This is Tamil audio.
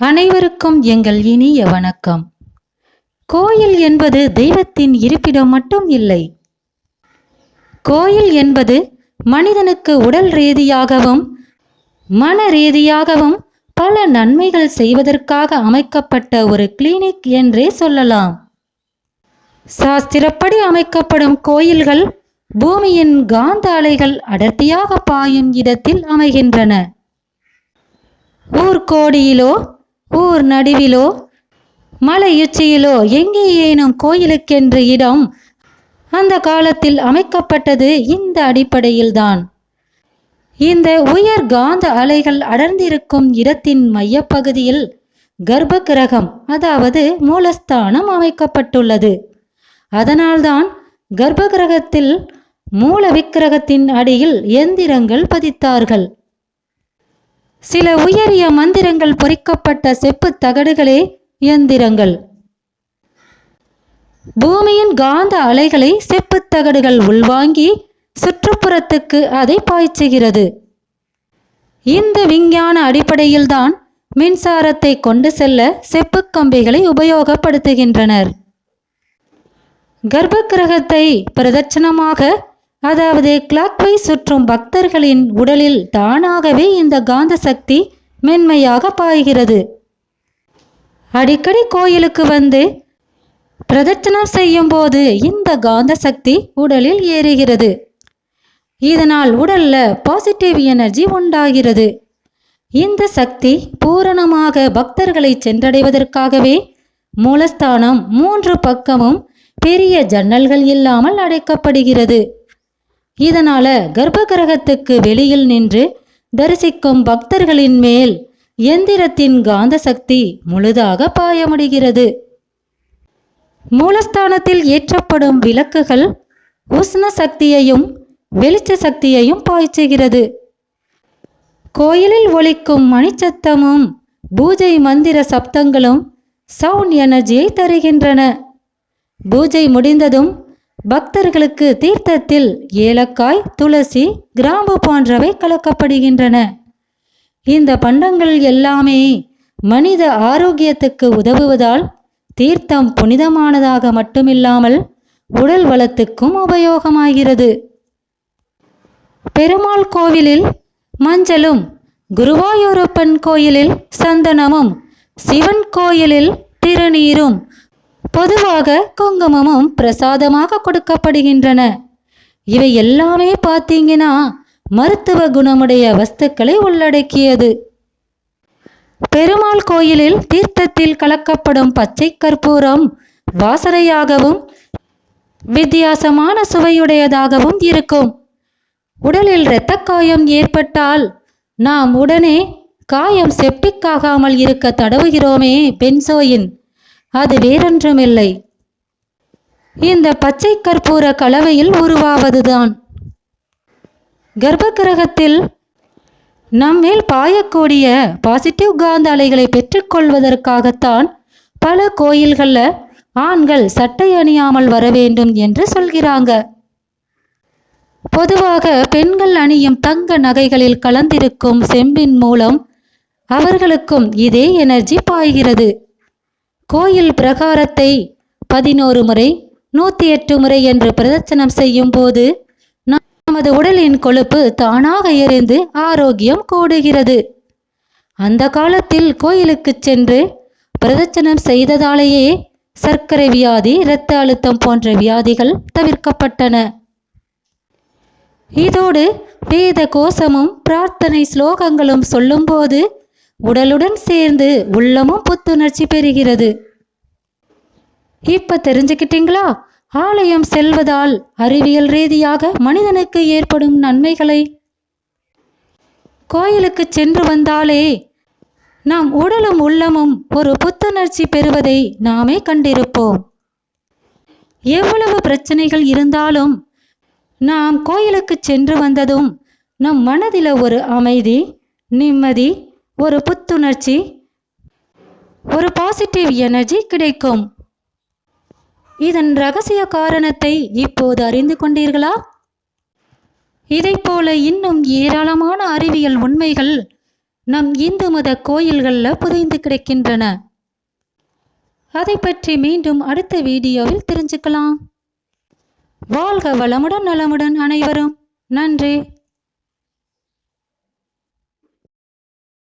அனைவருக்கும் எங்கள் இனிய வணக்கம். கோயில் என்பது தெய்வத்தின் இருப்பிடம் மட்டும் இல்லை. கோயில் என்பது மனிதனுக்கு உடல் ரீதியாகவும் மன ரீதியாகவும் பல நன்மைகள் செய்வதற்காக அமைக்கப்பட்ட ஒரு கிளினிக் என்றே சொல்லலாம். சாஸ்திரப்படி அமைக்கப்படும் கோயில்கள் பூமியின் காந்த அலைகள் அடர்த்தியாக பாயும் இடத்தில் அமைகின்றன. ஊர்கோடியிலோ ஊர் நடுவிலோ? மலையுச்சியிலோ? எங்கேயேனும் கோயிலுக்கென்று இடம்? அந்த காலத்தில் அமைக்கப்பட்டது இந்த அடிப்படையில்தான். இந்த உயர் காந்த அலைகள் அடர்ந்திருக்கும் இடத்தின் மையப்பகுதியில் கர்ப்ப கிரகம் அதாவது மூலஸ்தானம் அமைக்கப்பட்டுள்ளது. அதனால்தான் கர்ப்ப கிரகத்தில் மூல விக்கிரகத்தின் அடியில் எந்திரங்கள் பதித்தார்கள். சில உயரிய மந்திரங்கள் பொறிக்கப்பட்ட செப்பு தகடுகளே இயந்திரங்கள். பூமியின் காந்த அலைகளை செப்பு தகடுகள் உள்வாங்கி சுற்றுப்புறத்துக்கு அதை பாய்ச்சுகிறது. இந்த விஞ்ஞான அடிப்படையில்தான் மின்சாரத்தை கொண்டு செல்ல செப்பு கம்பிகளை உபயோகப்படுத்துகின்றனர். கர்ப்பகிரகத்தை பிரதட்சணமாக அதாவது கிளாக்வை சுற்றும் பக்தர்களின் உடலில் தானாகவே இந்த காந்த சக்தி மென்மையாக பாய்கிறது. அடிக்கடி கோயிலுக்கு வந்து பிரதட்சணம் செய்யும் போது இந்த காந்த சக்தி உடலில் ஏறுகிறது. இதனால் உடல்ல பாசிட்டிவ் எனர்ஜி உண்டாகிறது. இந்த சக்தி பூரணமாக பக்தர்களை சென்றடைவதற்காகவே மூலஸ்தானம் மூன்று பக்கமும் பெரிய ஜன்னல்கள் இல்லாமல் அடைக்கப்படுகிறது. இதனால கர்ப்ப கிரகத்துக்கு வெளியில் நின்று தரிசிக்கும் பக்தர்களின் மேல் எந்திரத்தின் காந்த சக்தி முழுதாக பாய முடிகிறது மூலஸ்தானத்தில் ஏற்றப்படும் விளக்குகள் உஷ்ண சக்தியையும் வெளிச்ச சக்தியையும் பாய்ச்சுகிறது. கோயிலில் ஒலிக்கும் மணிச்சத்தமும் பூஜை மந்திர சப்தங்களும் சவுண்ட் எனர்ஜியை தருகின்றன. பூஜை முடிந்ததும் பக்தர்களுக்கு தீர்த்தத்தில் ஏலக்காய் துளசி கிராம்பு போன்றவை கலக்கப்படுகின்றன. இந்த பண்டங்கள் எல்லாமே மனித ஆரோக்கியத்துக்கு உதவுவதால் தீர்த்தம் புனிதமானதாக மட்டுமில்லாமல் உடல் வளத்துக்கும் உபயோகமாகிறது. பெருமாள் கோவிலில் மஞ்சளும் குருவாயூரப்பன் கோயிலில் சந்தனமும் சிவன் கோயிலில் திருநீரும் பொதுவாக குங்குமமும் பிரசாதமாக கொடுக்கப்படுகின்றன. இவை எல்லாமே பார்த்தீங்கன்னா மருத்துவ குணமுடைய வஸ்துக்களை உள்ளடக்கியது. பெருமாள் கோயிலில் தீர்த்தத்தில் கலக்கப்படும் பச்சை கற்பூரம் வாசனையாகவும் வித்தியாசமான சுவையுடையதாகவும் இருக்கும். உடலில் இரத்த காயம் ஏற்பட்டால் நாம் உடனே காயம் செப்டிக் ஆகாமல் இருக்க தடவுகிறோமே பென்சோயின். அது வேறொன்றுமில்லை. இந்த பச்சை கற்பூர கலவையில் உருவாவதுதான். கர்ப்பகிரகத்தில் நம்மேல் பாயக்கூடிய பாசிட்டிவ் காந்த அலைகளை பெற்றுக்கொள்வதற்காகத்தான் பல கோயில்கள்ல ஆண்கள் சட்டை அணியாமல் வர வேண்டும் என்று சொல்கிறாங்க. பொதுவாக பெண்கள் அணியும் தங்க நகைகளில் கலந்திருக்கும் செம்பின் மூலம் அவர்களுக்கும் இதே எனர்ஜி பாய்கிறது. கோயில் பிரகாரத்தை பதினோரு முறை நூத்தி எட்டு முறை என்று பிரதட்சணம் செய்யும் போது நமது உடலின் கொழுப்பு தானாக எரிந்து ஆரோக்கியம் கூடுகிறது. அந்த காலத்தில் கோயிலுக்கு சென்று பிரதட்சணம் செய்ததாலேயே சர்க்கரை வியாதி இரத்த அழுத்தம் போன்ற வியாதிகள் தவிர்க்கப்பட்டன. இதோடு வேத கோஷமும் பிரார்த்தனை ஸ்லோகங்களும் சொல்லும்போது உடலுடன் சேர்ந்து உள்ளமும் புத்துணர்ச்சி பெறுகிறது. இப்ப தெரிஞ்சுக்கிட்டீங்களா? ஆலயம் செல்வதால் அறிவியல் ரீதியாக மனிதனுக்கு ஏற்படும் நன்மைகளை? கோயிலுக்கு சென்று வந்தாலே நாம் உடலும் உள்ளமும் ஒரு புத்துணர்ச்சி பெறுவதை நாமே கண்டிருப்போம். எவ்வளவு பிரச்சனைகள் இருந்தாலும் நாம் கோயிலுக்கு சென்று வந்ததும் நம் மனதில் ஒரு அமைதி நிம்மதி ஒரு புத்துணர்ச்சி ஒரு பாசிட்டிவ் எனர்ஜி கிடைக்கும். இதன் ரகசிய காரணத்தை இப்போது அறிந்து கொண்டீர்களா? இதைப்போல இன்னும் ஏராளமான அறிவியல் உண்மைகள் நம் இந்து மத கோயில்களில் புதைந்து கிடக்கின்றன. அதை பற்றி மீண்டும் அடுத்த வீடியோவில் தெரிஞ்சுக்கலாம். வாழ்க வளமுடன் நலமுடன் அனைவரும். நன்றி.